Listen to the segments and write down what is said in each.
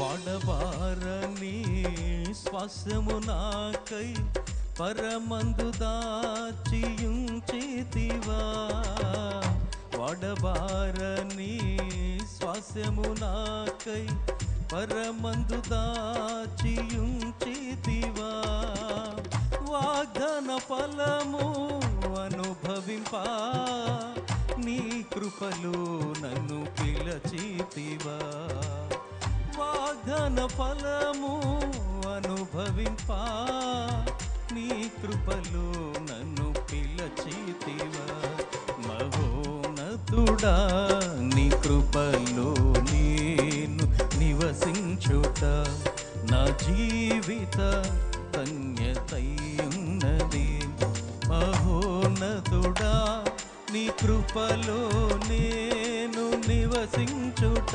వాడబారని శ్వాసము నాకై పరమందు దాచియుంచితివా? వాడబారని శ్వాసము నాకై పరమందు దాచియుంచితివా? వాగ్దాన ఫలము అనుభవింపా? నీ కృపలు నన్ను పిలచితివా? ఫలము అనుభవింపా. నీ కృపలు నన్ను పిలచితివా. మహోనతుడా నీ కృపలో నేను నివసించుట. నా జీవిత కన్యతయున్నది మహోనతుడా నీ కృపలో నేను నివసించుట.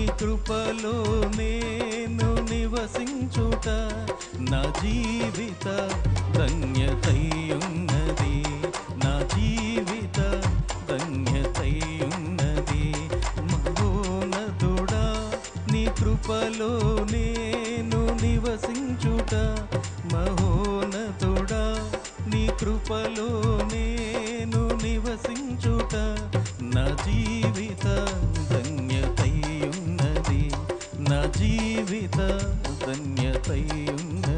నీ కృపలో నేను నివసించుట నా జీవిత ధన్యతయున్నది. నా జీవిత ధన్యతయున్నది. మహోన్నతుడా నీ కృపలో నేను నివసించుట. మహోన్నతుడా నీ కృపలో నేను నివసించుట. నా జీవిత जीवित धन्यतयुङ्ग